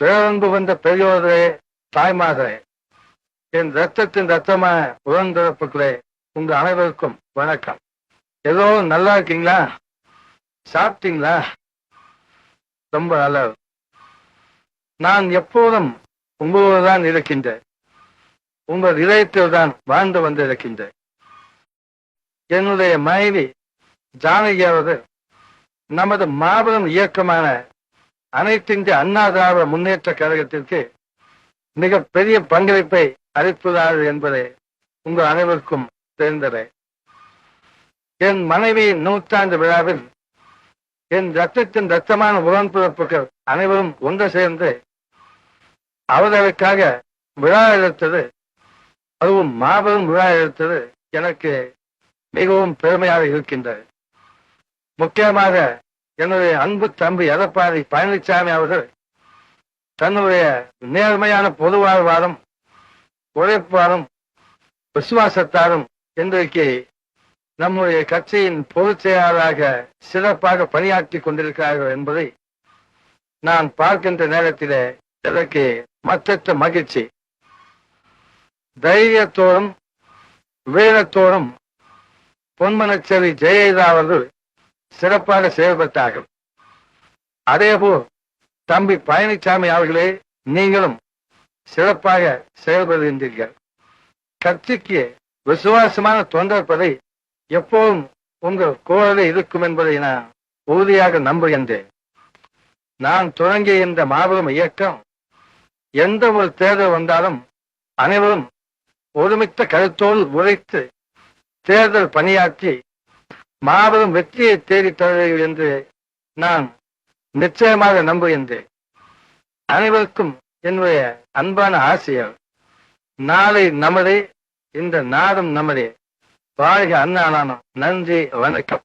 பேரன்பு வந்த பெரியோரே தாய்மார்களே என் ரத்தத்தின் ரத்தமான உடன்பிறப்புகளே உங்க அனைவருக்கும் வணக்கம். ஏதோ நல்லா இருக்கீங்களா? சாப்பிட்டீங்களா? ரொம்ப நல்லது நான் எப்போதும் உங்களோடு தான் இருக்கின்றேன். உங்கள் இதயத்தில் தான் வாழ்ந்து வந்திருக்கின்றேன். என்னுடைய மனைவி ஜானகி அவர்கள் நமது மாபெரும் இயக்கமான அனைத்திந்திய அண்ணா திராவிட முன்னேற்ற கழகத்திற்கு மிக பெரிய பங்களிப்பை அளிப்பதார்கள் என்பதை உங்கள் அனைவருக்கும் தெரிந்ததே. என் மனைவி நூற்றாண்டு விழாவில் என் ரத்தத்தின் ரத்தமான உடன்பிறப்புகள் அனைவரும் ஒன்று சேர்ந்து அவர்களுக்காக விழா எடுத்தது அதுவும் மாபெரும் விழா எடுத்தது எனக்கு மிகவும் பெருமையாக இருக்கின்றது. முக்கியமாக என்னுடைய அன்பு தம்பி எடப்பாடி பழனிசாமி அவர்கள் தன்னுடைய நேர்மையான பொது வாழ்வாரும் உழைப்பாரும் விசுவாசத்தாரும் இன்றைக்கு நம்முடைய கட்சியின் பொதுச் செயலாளராக சிறப்பாக பணியாற்றி கொண்டிருக்கிறார்கள் என்பதை நான் பார்க்கின்ற நேரத்தில் எனக்கு மற்ற மகிழ்ச்சி. தைரியத்தோடும் வீரத்தோடும் பொன்மனச்சேரி ஜெயலலிதா அவர்கள் சிறப்பாக செயல்பட்டார்கள் அதேபோல் தம்பி பழனிசாமி அவர்களே நீங்களும் சிறப்பாக செயல்படுகின்றீர்கள். கட்சிக்கு விசுவாசமான தொண்டர்பதை எப்போதும் உங்கள் குரலில் இருக்கும் என்பதை நான் உறுதியாக நம்புகின்றேன். நான் தொடங்கிய இந்த மாபெரும் இயக்கம் எந்த ஒரு தேர்தல் வந்தாலும் அனைவரும் ஒருமித்த கருத்தோடு உழைத்து தேர்தல் பணியாற்றி மாபெரும் வெற்றியை தேடித் தருவீர்கள் என்று நான் நிச்சயமாக நம்புகின்றேன். அனைவருக்கும் என்னுடைய அன்பான ஆசையர் நாளை நமதே இந்த நாடும் நமதே வாழ்க அண்ணா நன்றி வணக்கம்.